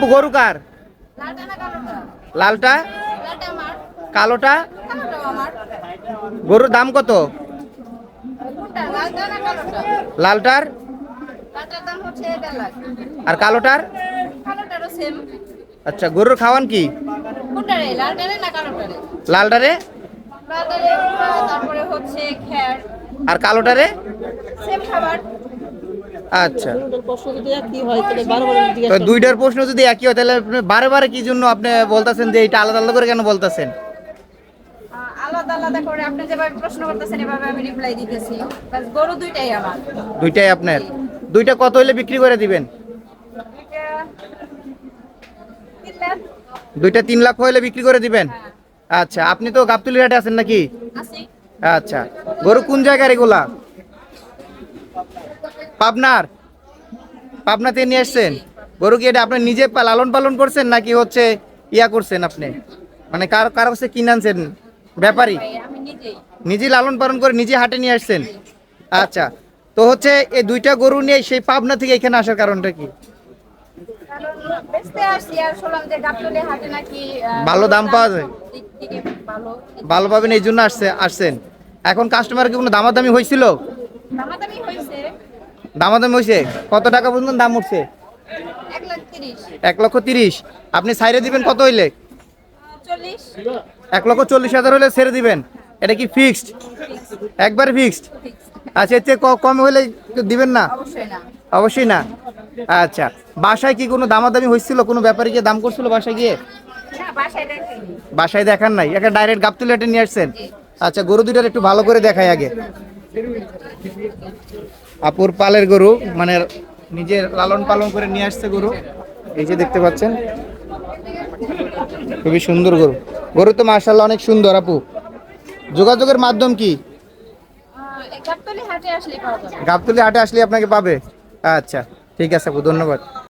আপু গরু কার? লালটা? কালোটা? গরুর দাম কত? লালটার? আর কালোটার? আচ্ছা গরুর খাওয়ান কি? লালটারে? আর কালোটারে? সেম খাবার। আচ্ছা। হয় তো দুইটার প্রশ্ন যদি একই হয় তাহলে আপনি বারে বারে কি জন্য আপনি বলতেছেন যে এটা আলাদা আলাদা করে কেন বলতেছেন? আলাদা আলাদা করে আপনি যেভাবে প্রশ্ন করতেছেন এভাবে আমি রিপ্লাই দিতেছি। বাস গরু দুইটাই আমার। দুইটাই আপনার। দুইটা কত হইলে বিক্রি করে দিবেন? দুইটা তিন লাখ। হইলে বিক্রি করে দিবেন? হ্যাঁ। আচ্ছা আপনি তো গাবতুলি হাটে আছেন নাকি? আচ্ছা গরু কোন জায়গার এগুলা পাবনার? পাবনাতে নিয়ে আসছেন? গরু কি এটা আপনি নিজে লালন পালন করছেন নাকি হচ্ছে ইয়া করছেন আপনি? মানে কার কার কাছে কিনে আনছেন? ব্যাপারী? নিজে লালন পালন করে নিজে হাটে নিয়ে আসছেন? আচ্ছা তো হচ্ছে এই দুইটা গরু নিয়ে সেই পাবনা থেকে এখানে আসার কারণটা কি? ভালো দাম পাওয়া যায়? ভালো। ভালো পাবেন এই জন্য আসছে আসছেন। এখন কাস্টমার কি কোনো দামাদামি হয়েছিল? দামাদামি হয়েছে। কত টাকা পর্যন্ত দাম উঠছে? এক লক্ষ তিরিশ। আপনি সাইডে দিবেন কত হইলে? এক লক্ষ চল্লিশ হাজার হলে ছেড়ে দিবেন। এটা কি ফিক্সড একবারে ফিক্সড আচ্ছা ক- কম হলে দিবেন না? অবশ্যই না। আচ্ছা বাসায় কি কোনো দামাদামি হয়েছিল? কোনো ব্যাপারে গিয়ে দাম করছিল বাসায় গিয়ে? বাসায় দেখেনি। দেখান নাই। একে ডাইরেক্ট গাবতুলি নিয়ে আসছেন। আচ্ছা গরু দুইটার একটু ভালো করে দেখাই আগে। আপুর পালের গরু মানে নিজে লালন পালন করে নিয়ে আসছে গরু। এই যে দেখতে পাচ্ছেন খুবই সুন্দর গরু। গরু তো মার্শাল্লাহ অনেক সুন্দর আপু। যোগাযোগের মাধ্যম কি? গাবতলি হাটে আসলে গাবতুলি হাটে আসলে আপনাকে পাবে? আচ্ছা ঠিক আছে আপু ধন্যবাদ।